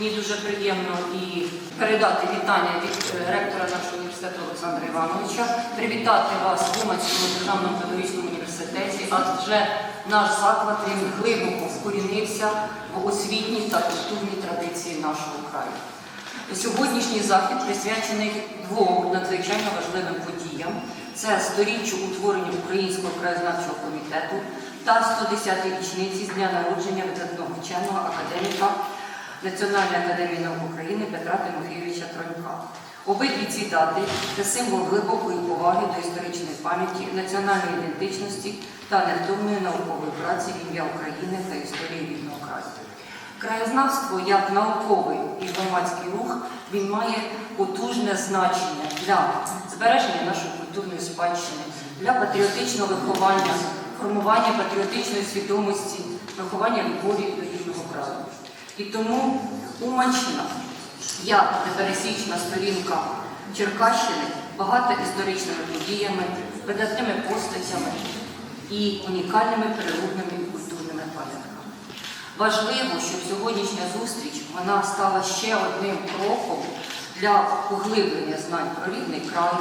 Мені дуже приємно і передати вітання від е, ректора нашого університету Олександра Івановича, привітати вас в Уманському державному педагогічному університеті, адже наш заклад він глибоко вкорінився в освітній та культурній традиції нашого краю. Сьогоднішній захід присвячений двом надзвичайно важливим подіям. Це сторіччю утворення Українського краєзнавчого комітету та 110-й річниці з дня народження видатного вченого академіка Національної академії наук України Петра Тимофійовича Тронька. Обидві ці дати це символ глибокої поваги до історичної пам'яті, національної ідентичності та невтомної наукової праці в ім'я України та історії рідного краю. Краєзнавство як науковий і громадський рух він має потужне значення для збереження нашої культурної спадщини, для патріотичного виховання, формування патріотичної свідомості, виховання любові до рідного краю. І тому Уманщина, як непересічна сторінка Черкащини, багата історичними подіями, видатними постатями і унікальними природними культурними пам'ятками. Важливо, щоб сьогоднішня зустріч вона стала ще одним кроком для поглиблення знань про рідний край,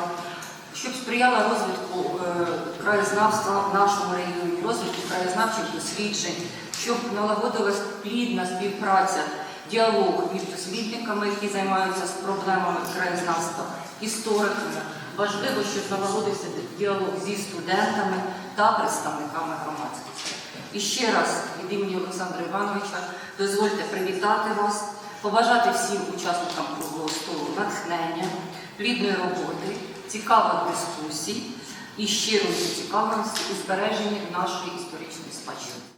щоб сприяла розвитку е, краєзнавства в нашому регіоні, розвитку краєзнавчих досліджень, щоб налагодилась плідна співпраця, діалог між дослідниками, які займаються з проблемами краєзнавства, істориками. Важливо, щоб налагодився діалог зі студентами та представниками громадськості. І ще раз від імені Олександра Івановича дозвольте привітати вас, побажати всім учасникам круглого столу натхнення, плідної роботи, цікавих дискусій і щирої цікавості у збереженні нашої історичної спадщини.